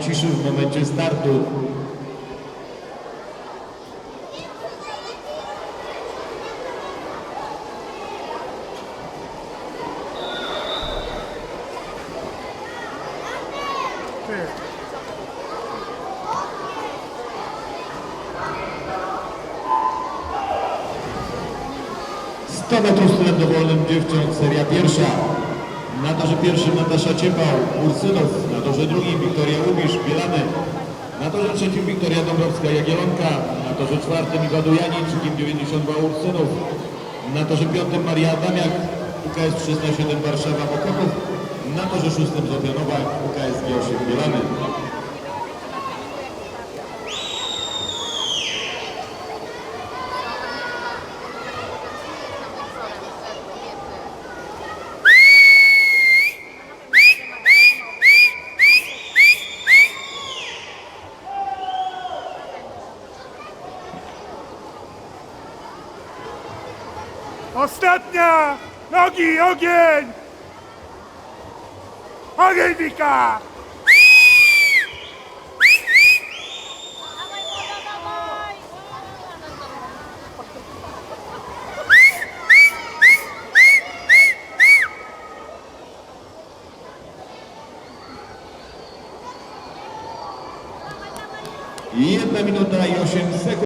ciszy w momencie startu. 100 metrów stylem dowolnym dziewcząt, seria pierwsza. Na torze pierwszym Natasza Ciepał, Ursynów, na torze drugim Wiktoria Łubisz, Bielany, na torze trzecim Wiktoria Dąbrowska-Jagielonka, na torze czwartym Iwa Dujanin, kim 92 Ursynów, na torze piątym Maria Adamiak, UKS 307 Warszawa Mokoków, na torze szóstym Zofia Nowak, UKS G8 Bielany. Ostatnia! Nogi, ogień! Ogień, Wika! Jedna minuta i 8 sekund.